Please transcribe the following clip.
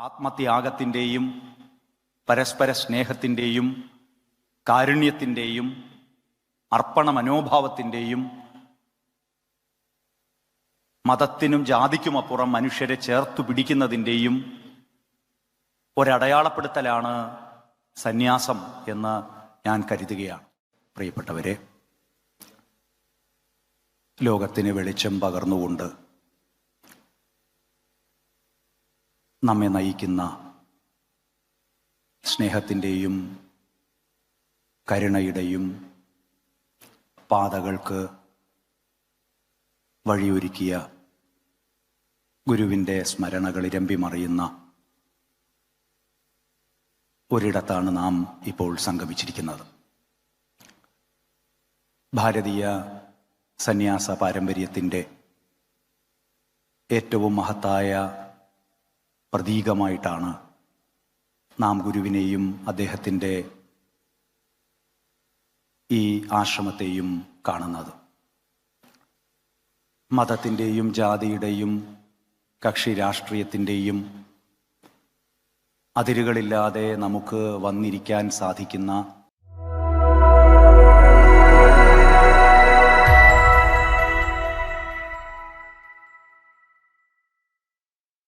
ആത്മത്യാഗത്തിന്റെയും പരസ്പര സ്നേഹത്തിന്റെയും കാരുണ്യത്തിന്റെയും അർപ്പണ മനോഭാവത്തിന്റെയും മതത്തിനും ജാതിക്കുമപ്പുറം മനുഷ്യരെ ചേർത്തു പിടിക്കുന്നതിന്റെയും ഒരടയാളപ്പെടുത്തലാണ് സന്യാസം എന്ന് ഞാൻ കരുതുകയാണ്. പ്രിയപ്പെട്ടവരെ ലോകത്തിന് വെളിച്ചം പകർന്നുകൊണ്ട് നമ്മെ നയിക്കുന്ന സ്നേഹത്തിന്റെയും കരുണയുടെയും പാതകൾക്ക് വഴിയൊരുക്കിയ ഗുരുവിന്റെ സ്മരണകൾ ഇരമ്പിമറിയുന്ന ഒരിടത്താണ് നാം ഇപ്പോൾ സംഗമിച്ചിരിക്കുന്നത്. ഭാരതീയ സന്യാസ പാരമ്പര്യത്തിന്റെ ഏറ്റവും മഹത്തായ പ്രതീകമായിട്ടാണ് നാം ഗുരുവിനെയും അദ്ദേഹത്തിന്റെ ഈ ആശ്രമത്തെയും കാണുന്നത്. മതത്തിന്റെയും ജാതിയുടെയും കക്ഷി രാഷ്ട്രീയത്തിന്റെയും അതിരുകളില്ലാതെ നമുക്ക് വന്നിരിക്കാൻ സാധിക്കുന്ന